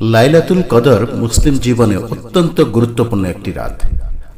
লাইলাতুল কদর মুসলিম জীবনে অত্যন্ত গুরুত্বপূর্ণ একটি রাত।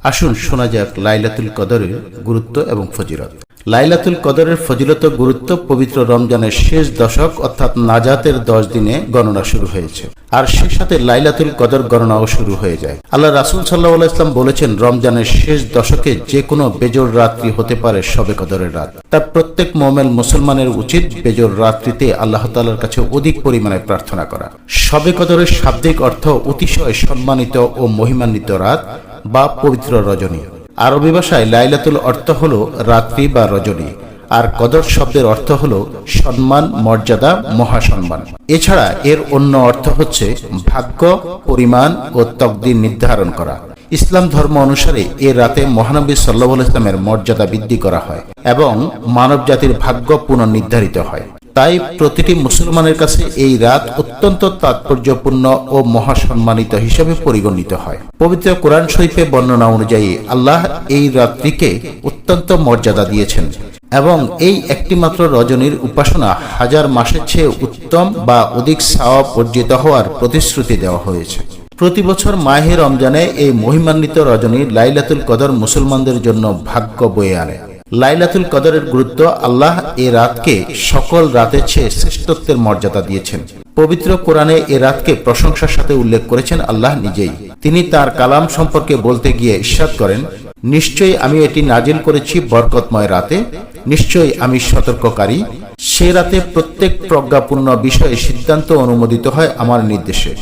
আসুন শোনা যাক লাইলাতুল কদরের গুরুত্ব এবং ফজিলত। লাইলাতুল কদরের ফজিলত গুরুত্ব পবিত্র রমজানের শেষ দশক অর্থাৎ নাজাতের দশ দিনে গণনা শুরু হয়েছে। আর সে সাথে লাইলাতুল কদর গণনাও শুরু হয়ে যায়। আল্লাহ রাসুল সাল্লাহ ইসলাম বলেছেন, রমজানের শেষ দশকে যে কোনো বেজোর রাত্রি হতে পারে সবে কদরের রাত। তার প্রত্যেক মোমেল মুসলমানের উচিত বেজোর রাত্রিতে আল্লাহ তালার কাছে অধিক পরিমাণে প্রার্থনা করা। সবে কদরের শাব্দিক অর্থ অতিশয় সম্মানিত ও মহিমান্বিত রাত বা পবিত্র রজনী। আরবি ভাষায় লাইলাতুল অর্থ হল রাত্রি বা রজনী, আর কদর শব্দের অর্থ হল সম্মান, মর্যাদা, মহাসম্মান। এছাড়া এর অন্য অর্থ হচ্ছে ভাগ্য, পরিমাণ ও তকদির নির্ধারণ করা। ইসলাম ধর্ম অনুসারে এ রাতে মহানবী সাল্লাহ ইসলামের মর্যাদা বৃদ্ধি করা হয় এবং মানব জাতির ভাগ্য পুনর্নির্ধারিত হয়। তাই প্রতিটি মুসলমানের কাছে এই রাত অত্যন্ত তাৎপর্যপূর্ণ ও মহাসম্মানিত হিসেবে পরিগণিত হয়। পবিত্র কোরআন শরীফে বর্ণনা অনুযায়ী আল্লাহ এই রাত্রিকে অত্যন্ত মর্যাদা দিয়েছেন এবং এই একটিমাত্র রজনীর উপাসনা হাজার মাসের চেয়ে উত্তম বা অধিক সাওয়া অর্জিত হওয়ার প্রতিশ্রুতি দেওয়া হয়েছে। প্রতি বছর মাহে রমজানে এই মহিমান্বিত রজনী লাইলাতুল কদর মুসলমানদের জন্য ভাগ্য বয়ে আনে। লাইলাতুল কদরের গুরুত্ব আল্লাহ এ রাতকে সকল রাতের চেয়ে শ্রেষ্ঠত্বের মর্যাদা দিয়েছেন। পবিত্র কোরআনে এ রাতকে প্রশংসার সাথে উল্লেখ করেছেন আল্লাহ নিজেই। তিনি তার কালাম সম্পর্কে বলতে গিয়ে ইস্বাদ করেন, নিশ্চয়ই আমি এটি নাজিল করেছি বরকতময় রাতে। নিশ্চয়ই আমি সতর্ককারী। সে রাতে প্রত্যেক প্রজ্ঞাপূর্ণ বিষয়ে সিদ্ধান্ত অনুমোদিত হয় আমার নির্দেশে।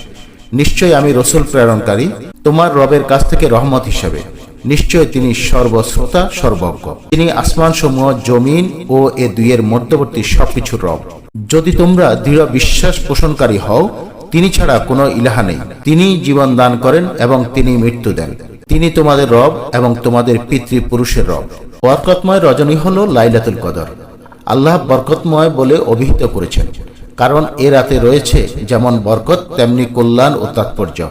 নিশ্চয়ই আমি রসুল প্রেরণকারী। তোমার রবের কাছ থেকে রহমত হিসাবে। নিশ্চয় তিনি সর্বশ্রোতা, সর্বজ্ঞ। তিনি আসমান সমূহ জমিন ও এ দুইয়ের মধ্যবর্তী সবকিছুর রব। যদি তোমরা দৃঢ় বিশ্বাস পোষণকারী হও, তিনি ছাড়া কোনো ইলাহা নেই। তিনি জীবন দান করেন এবং তিনি মৃত্যু দেন। তিনি তোমাদের রব এবং তোমাদের পিতৃপুরুষের রব। বরকতময় রজনী হল লাইলাতুল কদর। আল্লাহ বরকতময় বলে অভিহিত করেছেন। কারণ এ রাতে রয়েছে যেমন বরকত, তেমনি কল্যাণ ও তাৎপর্য।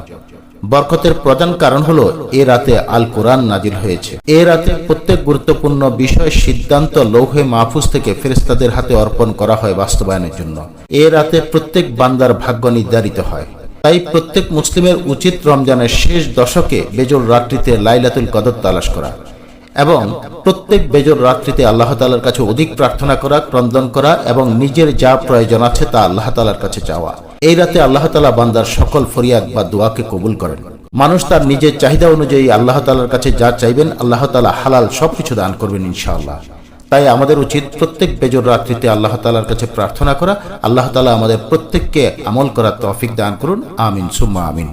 বরকতের প্রধান কারণ হলো এ রাতে আল কোরআন নাজিল হয়েছে। এ রাতে প্রত্যেক গুরুত্বপূর্ণ বিষয় সিদ্ধান্ত লৌহে মাহফুজ থেকে ফেরেস্তাদের হাতে অর্পণ করা হয় বাস্তবায়নের জন্য। এ রাতে প্রত্যেক বান্দার ভাগ্য নির্ধারিত হয়। তাই প্রত্যেক মুসলিমের উচিত রমজানের শেষ দশকে বেজর রাত্রিতে লাইলাতুল কদর তালাশ করা এবং প্রত্যেক বেজর রাত্রিতে আল্লাহ তালার কাছে অধিক প্রার্থনা করা, ক্রন্দন করা এবং নিজের যা প্রয়োজন আছে তা আল্লাহ তালার কাছে চাওয়া। এই রাতে আল্লাহ তালা বান্দার সকল ফরিয়াদ বা দোয়াকে কবুল করেন। মানুষ তার নিজের চাহিদা অনুযায়ী আল্লাহ তালার কাছে যা চাইবেন আল্লাহ তালা হালাল সবকিছু দান করবেন ইনশাআল্লাহ। তাই আমাদের উচিত প্রত্যেক বেজর রাত্রিতে আল্লাহ তালার কাছে প্রার্থনা করা। আল্লাহ তালা আমাদের প্রত্যেককে আমল করার তফিক দান করুন। আমিন, সুম্মা আমিন।